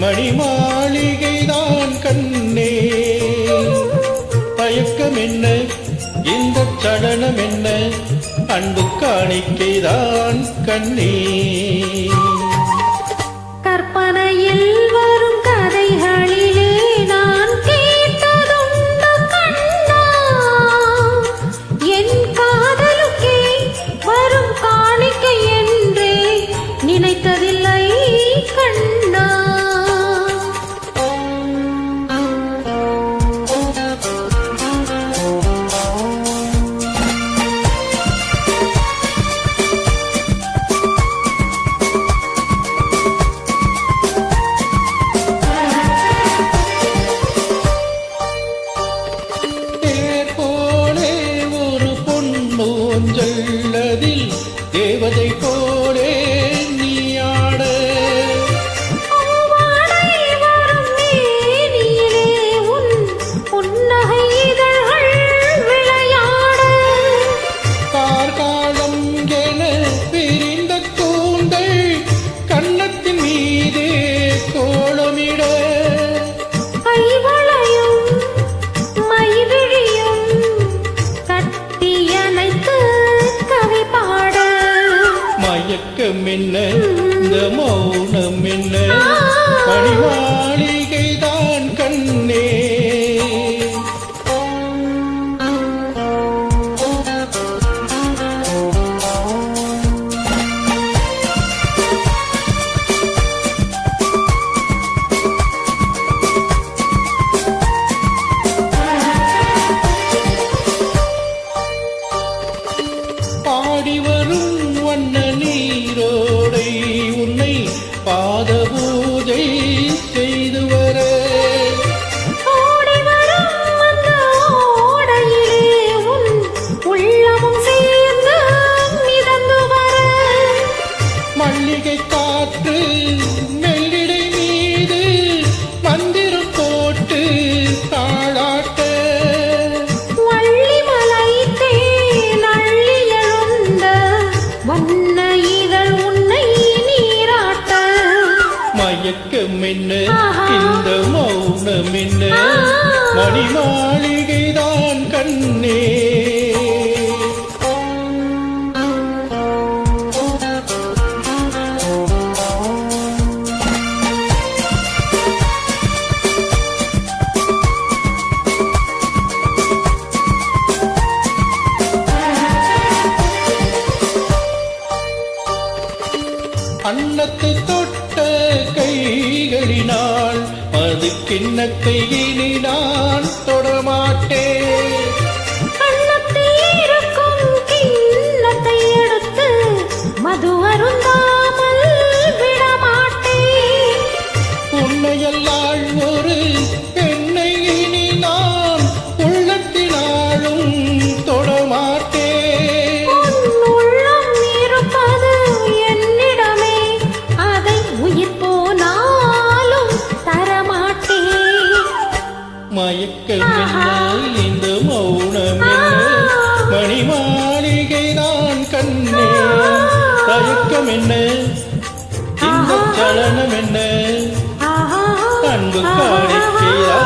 மணி மாளிகைதான் கண்ணே. தயக்கம் என்ன இந்த சடனம் என்ன அன்பு காணிக்கைதான் கண்ணே. போலே மயக்கம் இந்த மோ காற்று மெல்லிடை மீது மந்திரம் போட்டு தாளாட்ட வள்ளிமலை தேன் அள்ளி எழுந்த வண்ண இதழ் உன்னை நீராட்ட மயக்கம் என்ன. இந்த மௌனம் என்ன. மணி மாளிகைதான் கண்ணே அன்னத்தை தொட்ட கைகளினால் அது கிண்ணத்தை இனி நான் தயக்கம் என்ன? இந்த சலனம் என்ன? அன்பு காணிக்கையா